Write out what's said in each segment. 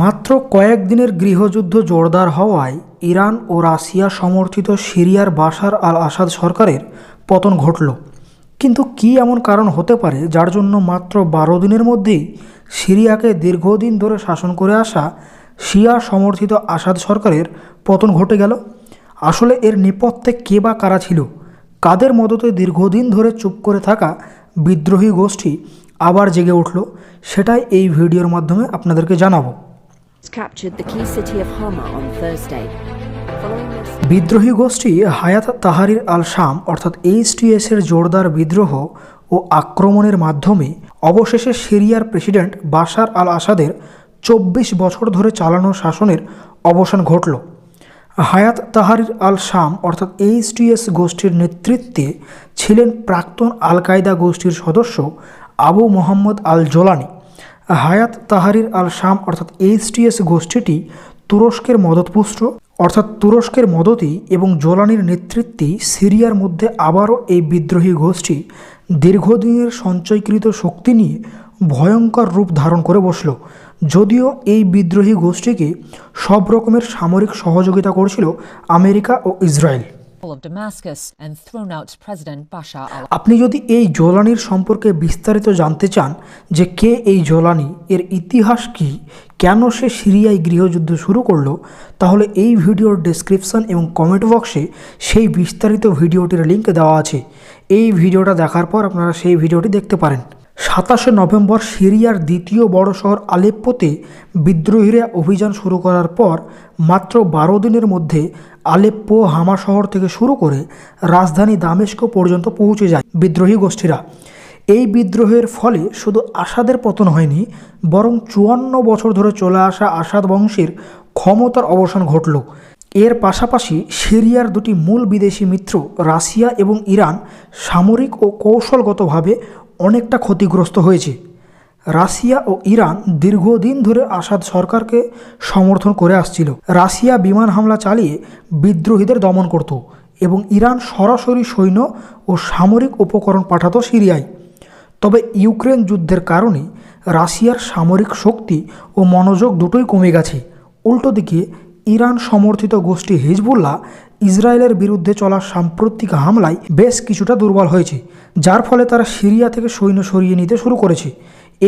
মাত্র কয়েকদিনের গৃহযুদ্ধ জোরদার হওয়ায় ইরান ও রাশিয়া সমর্থিত সিরিয়ার বাশার আল আসাদ সরকারের পতন ঘটল। কিন্তু কী এমন কারণ হতে পারে যার জন্য মাত্র বারো দিনের মধ্যেই সিরিয়াকে দীর্ঘদিন ধরে শাসন করে আসা শিয়া সমর্থিত আসাদ সরকারের পতন ঘটে গেল? আসলে এর নেপথ্যে কে বা কারা ছিল? কাদের মদতে দীর্ঘদিন ধরে চুপ করে থাকা বিদ্রোহী গোষ্ঠী আবার জেগে উঠল? সেটাই এই ভিডিওর মাধ্যমে আপনাদেরকে জানাব। Captured the key city of Hama on Thursday. বিদ্রোহী গোষ্ঠী হায়াত তাহারির আল শাম অর্থাৎ এইচটিএস এর জোরদার বিদ্রোহ ও আক্রমণের মাধ্যমে অবশেষে সিরিয়ার প্রেসিডেন্ট বাশার আল আসাদের চব্বিশ বছর ধরে চালানো শাসনের অবসান ঘটল হায়াত তাহারির আল শাম অর্থাৎ এইচটিএস গোষ্ঠীর নেতৃত্বে ছিলেন প্রাক্তন আল কায়দা গোষ্ঠীর সদস্য আবু মোহাম্মদ আল জোলানি হায়াত তাহারির আল শাম অর্থাৎ এইচটিএস গোষ্ঠীটি তুরস্কের মদতপুষ্ট, অর্থাৎ তুরস্কের মদতই এবং জোলানির নেতৃত্বেই সিরিয়ার মধ্যে আবারও এই বিদ্রোহী গোষ্ঠী দীর্ঘদিনের সঞ্চয়কৃত শক্তি নিয়ে ভয়ঙ্কর রূপ ধারণ করে বসল। যদিও এই বিদ্রোহী গোষ্ঠীকে সব রকমের সামরিক সহযোগিতা করছিল আমেরিকা ও ইসরায়েল। আপনি যদি এই জোলানির সম্পর্কে বিস্তারিত জানতে চান যে কে এই জোলানি, এর ইতিহাস কি, কেন সে সিরিয়ায় গৃহযুদ্ধ শুরু করল, তাহলে এই ভিডিওর ডেসক্রিপশন এবং কমেন্ট বক্সে সেই বিস্তারিত ভিডিওটির লিঙ্ক দেওয়া আছে। এই ভিডিওটা দেখার পর আপনারা সেই ভিডিওটি দেখতে পারেন। সাতাশে নভেম্বর সিরিয়ার দ্বিতীয় বড় শহর আলেপ্পোতে বিদ্রোহীরা অভিযান শুরু করার পর মাত্র বারো দিনের মধ্যে আলেপ্পো হামা শহর থেকে শুরু করে রাজধানী দামেস্ক পর্যন্ত পৌঁছে যায় বিদ্রোহী গোষ্ঠীরা। এই বিদ্রোহের ফলে শুধু আসাদের পতন হয়নি, বরং চুয়ান্ন বছর ধরে চলে আসা আসাদ বংশের ক্ষমতার অবসান ঘটল। এর পাশাপাশি সিরিয়ার দুটি মূল বিদেশি মিত্র রাশিয়া এবং ইরান সামরিক ও কৌশলগতভাবে অনেকটা ক্ষতিগ্রস্ত হয়েছে। রাশিয়া ও ইরান দীর্ঘদিন ধরে আসাদ সরকারকে সমর্থন করে আসছিল। রাশিয়া বিমান হামলা চালিয়ে বিদ্রোহীদের দমন করত এবং ইরান সরাসরি সৈন্য ও সামরিক উপকরণ পাঠাতো সিরিয়ায়। তবে ইউক্রেন যুদ্ধের কারণে রাশিয়ার সামরিক শক্তি ও মনোযোগ দুটোই কমে গেছে। উল্টো দিকে ইরান সমর্থিত গোষ্ঠী হিজবুল্লাহ ইসরায়েলের বিরুদ্ধে চলা সাম্প্রতিক হামলায় বেশ কিছুটা দুর্বল হয়েছে, যার ফলে তারা সিরিয়া থেকে সৈন্য সরিয়ে নিতে শুরু করেছে।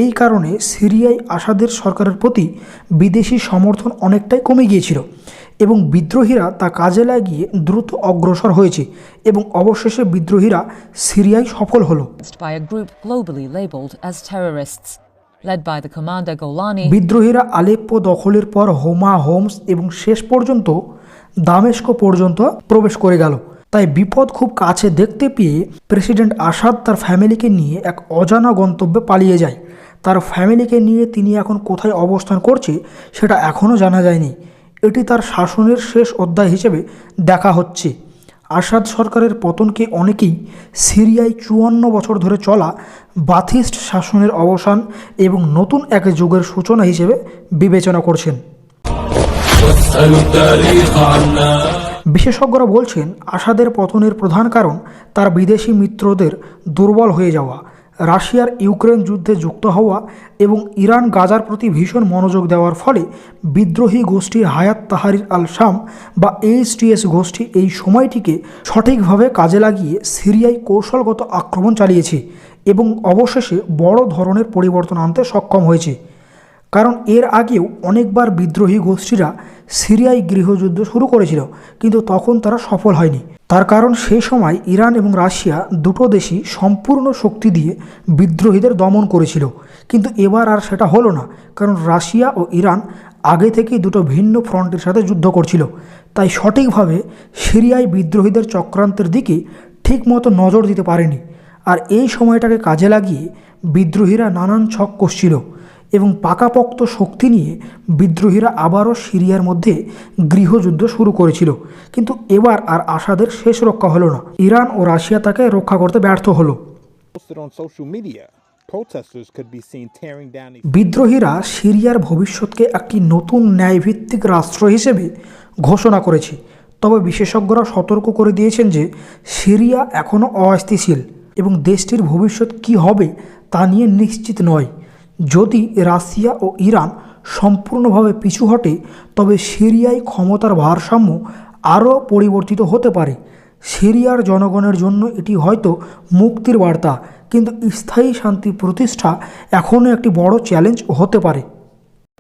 এই কারণে সিরিয়ায় আসাদের সরকারের প্রতি বিদেশি সমর্থন অনেকটাই কমে গিয়েছিল এবং বিদ্রোহীরা তা কাজে লাগিয়ে দ্রুত অগ্রসর হয়েছে এবং অবশেষে বিদ্রোহীরা সিরিয়ায় সফল হলো। বিদ্রোহীরা আলেপ্পো দখলের পর হোমা, হোমস এবং শেষ পর্যন্ত দামেস্ক পর্যন্ত প্রবেশ করে গেল। তাই বিপদ খুব কাছে দেখতে পেয়ে প্রেসিডেন্ট আসাদ তার ফ্যামিলিকে নিয়ে এক অজানা গন্তব্যে পালিয়ে যায়। তার ফ্যামিলিকে নিয়ে তিনি এখন কোথায় অবস্থান করছে সেটা এখনও জানা যায়নি। এটি তার শাসনের শেষ অধ্যায় হিসেবে দেখা হচ্ছে। আসাদ সরকারের পতনকে অনেকেই সিরিয়ায় চুয়ান্ন বছর ধরে চলা বাথিস্ট শাসনের অবসান এবং নতুন এক যুগের সূচনা হিসেবে বিবেচনা করছেন। বিশেষজ্ঞরা বলছেন, আসাদের পতনের প্রধান কারণ তার বিদেশি মিত্রদের দুর্বল হয়ে যাওয়া। রাশিয়ার ইউক্রেন যুদ্ধে যুক্ত হওয়া এবং ইরান গাজার প্রতি ভীষণ মনোযোগ দেওয়ার ফলে বিদ্রোহী গোষ্ঠী হায়াত তাহারির আল শাম বা এইচটিএস গোষ্ঠী এই সময়টিকে সঠিকভাবে কাজে লাগিয়ে সিরিয়ায় কৌশলগত আক্রমণ চালিয়েছে এবং অবশেষে বড় ধরনের পরিবর্তন আনতে সক্ষম হয়েছে। কারণ এর আগেও অনেকবার বিদ্রোহী গোষ্ঠীরা সিরিয়ায় গৃহযুদ্ধ শুরু করেছিল, কিন্তু তখন তারা সফল হয়নি। তার কারণ সেই সময় ইরান এবং রাশিয়া দুটো দেশই সম্পূর্ণ শক্তি দিয়ে বিদ্রোহীদের দমন করেছিল। কিন্তু এবার আর সেটা হলো না, কারণ রাশিয়া ও ইরান আগে থেকেই দুটো ভিন্ন ফ্রন্টের সাথে যুদ্ধ করছিল। তাই সঠিকভাবে সিরিয়ায় বিদ্রোহীদের চক্রান্তের দিকে ঠিকমতো নজর দিতে পারেনি। আর এই সময়টাকে কাজে লাগিয়ে বিদ্রোহীরা নানান ছক কষছিল এবং পাকাপোক্ত শক্তি নিয়ে বিদ্রোহীরা আবারও সিরিয়ার মধ্যে গৃহযুদ্ধ শুরু করেছিল। কিন্তু এবার আর আসাদের শেষ রক্ষা হলো না। ইরান ও রাশিয়া তাকে রক্ষা করতে ব্যর্থ হলো। বিদ্রোহীরা সিরিয়ার ভবিষ্যৎকে একটি নতুন ন্যায়ভিত্তিক রাষ্ট্র হিসেবে ঘোষণা করেছে। তবে বিশেষজ্ঞরা সতর্ক করে দিয়েছেন যে সিরিয়া এখনও অস্থিতিশীল এবং দেশটির ভবিষ্যৎ কী হবে তা নিয়ে নিশ্চিত নয়। যদি রাশিয়া ও ইরান সম্পূর্ণভাবে পিছু হটে তবে সিরিয়ায় ক্ষমতার ভারসাম্য আরও পরিবর্তিত হতে পারে সিরিয়ার জনগণের জন্য এটি হয়তো মুক্তির বার্তা কিন্তু স্থায়ী শান্তি প্রতিষ্ঠা এখনও একটি বড় চ্যালেঞ্জ হতে পারে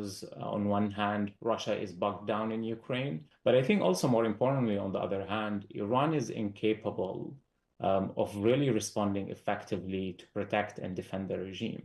uh, on one hand, Russia is bogged down in Ukraine, but I think also more importantly, on the other hand, Iran is incapable um, of really responding effectively to protect and defend the regime.